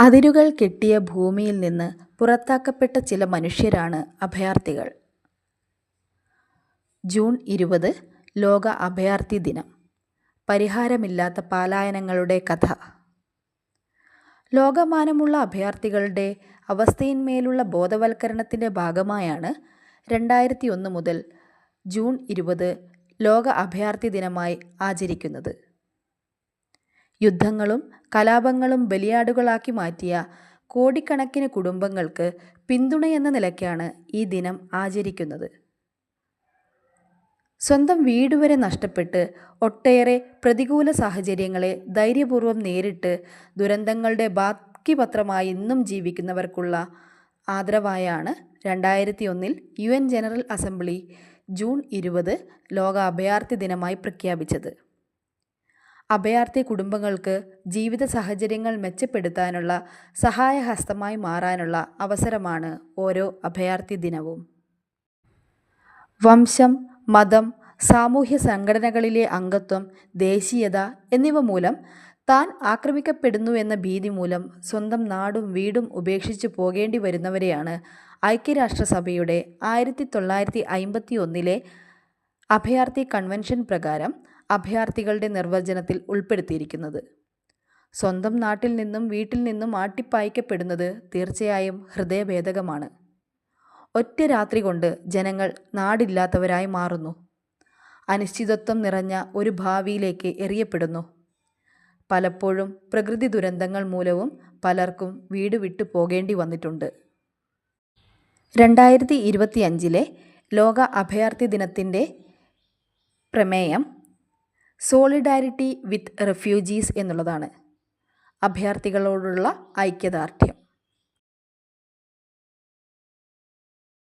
അതിരുകൾ കെട്ടിയ ഭൂമിയിൽ നിന്ന് പുറത്താക്കപ്പെട്ട ചില മനുഷ്യരാണ് അഭയാർത്ഥികൾ. ജൂൺ ഇരുപത് ലോക അഭയാർത്ഥി ദിനം. പരിഹാരമില്ലാത്ത പാലായനങ്ങളുടെ കഥ. ലോകമാനമുള്ള അഭയാർത്ഥികളുടെ അവസ്ഥയിന്മേലുള്ള ബോധവൽക്കരണത്തിന്റെ ഭാഗമായാണ് രണ്ടായിരത്തി ഒന്ന് മുതൽ ജൂൺ ഇരുപത് ലോക അഭയാർത്ഥി ദിനമായി ആചരിക്കുന്നത്. യുദ്ധങ്ങളും കലാപങ്ങളും ബലിയാടുകളാക്കി മാറ്റിയ കോടിക്കണക്കിന് കുടുംബങ്ങൾക്ക് പിന്തുണയെന്ന നിലയ്ക്കാണ് ഈ ദിനം ആചരിക്കുന്നത്. സ്വന്തം വീടുവരെ നഷ്ടപ്പെട്ട് ഒട്ടേറെ പ്രതികൂല സാഹചര്യങ്ങളെ ധൈര്യപൂർവം നേരിട്ട് ദുരന്തങ്ങളുടെ ബാക്കി പത്രമായി ഇന്നും ജീവിക്കുന്നവർക്കുള്ള ആദരവായാണ് രണ്ടായിരത്തി ഒന്നിൽ U N general assembly June ഇരുപത് ലോക അഭയാർത്ഥി ദിനമായി പ്രഖ്യാപിച്ചത്. അഭയാർത്ഥി കുടുംബങ്ങൾക്ക് ജീവിത സാഹചര്യങ്ങൾ മെച്ചപ്പെടുത്താനുള്ള സഹായഹസ്തമായി മാറാനുള്ള അവസരമാണ് ഓരോ അഭയാർത്ഥി ദിനവും. വംശം, മതം, സാമൂഹ്യ സംഘടനകളിലെ അംഗത്വം, ദേശീയത എന്നിവ മൂലം താൻ ആക്രമിക്കപ്പെടുന്നുവെന്ന ഭീതി മൂലം സ്വന്തം നാടും വീടും ഉപേക്ഷിച്ചു പോകേണ്ടി വരുന്നവരെയാണ് ഐക്യരാഷ്ട്രസഭയുടെ ആയിരത്തിത്തൊള്ളായിരത്തി അയ്മ്പത്തിയൊന്നിലെ അഭയാർത്ഥി കൺവെൻഷൻ പ്രകാരം അഭയാർത്ഥികളുടെ നിർവചനത്തിൽ ഉൾപ്പെടുത്തിയിരിക്കുന്നത്. സ്വന്തം നാട്ടിൽ നിന്നും വീട്ടിൽ നിന്നും ആട്ടിപ്പായിക്കപ്പെടുന്നത് തീർച്ചയായും ഹൃദയഭേദകമാണ്. ഒറ്റ രാത്രി കൊണ്ട് ജനങ്ങൾ നാടില്ലാത്തവരായി മാറുന്നു. അനിശ്ചിതത്വം നിറഞ്ഞ ഒരു ഭാവിയിലേക്ക് എറിയപ്പെടുന്നു. പലപ്പോഴും പ്രകൃതി ദുരന്തങ്ങൾ മൂലവും പലർക്കും വീട് വിട്ടു പോകേണ്ടി വന്നിട്ടുണ്ട്. രണ്ടായിരത്തി ഇരുപത്തിയഞ്ചിലെ ലോക അഭയാർത്ഥി ദിനത്തിന്റെ പ്രമേയം സോളിഡാരിറ്റി വിത്ത് റെഫ്യൂജീസ് എന്നുള്ളതാണ്. അഭയാർത്ഥികളോടുള്ള ഐക്യദാർഢ്യം.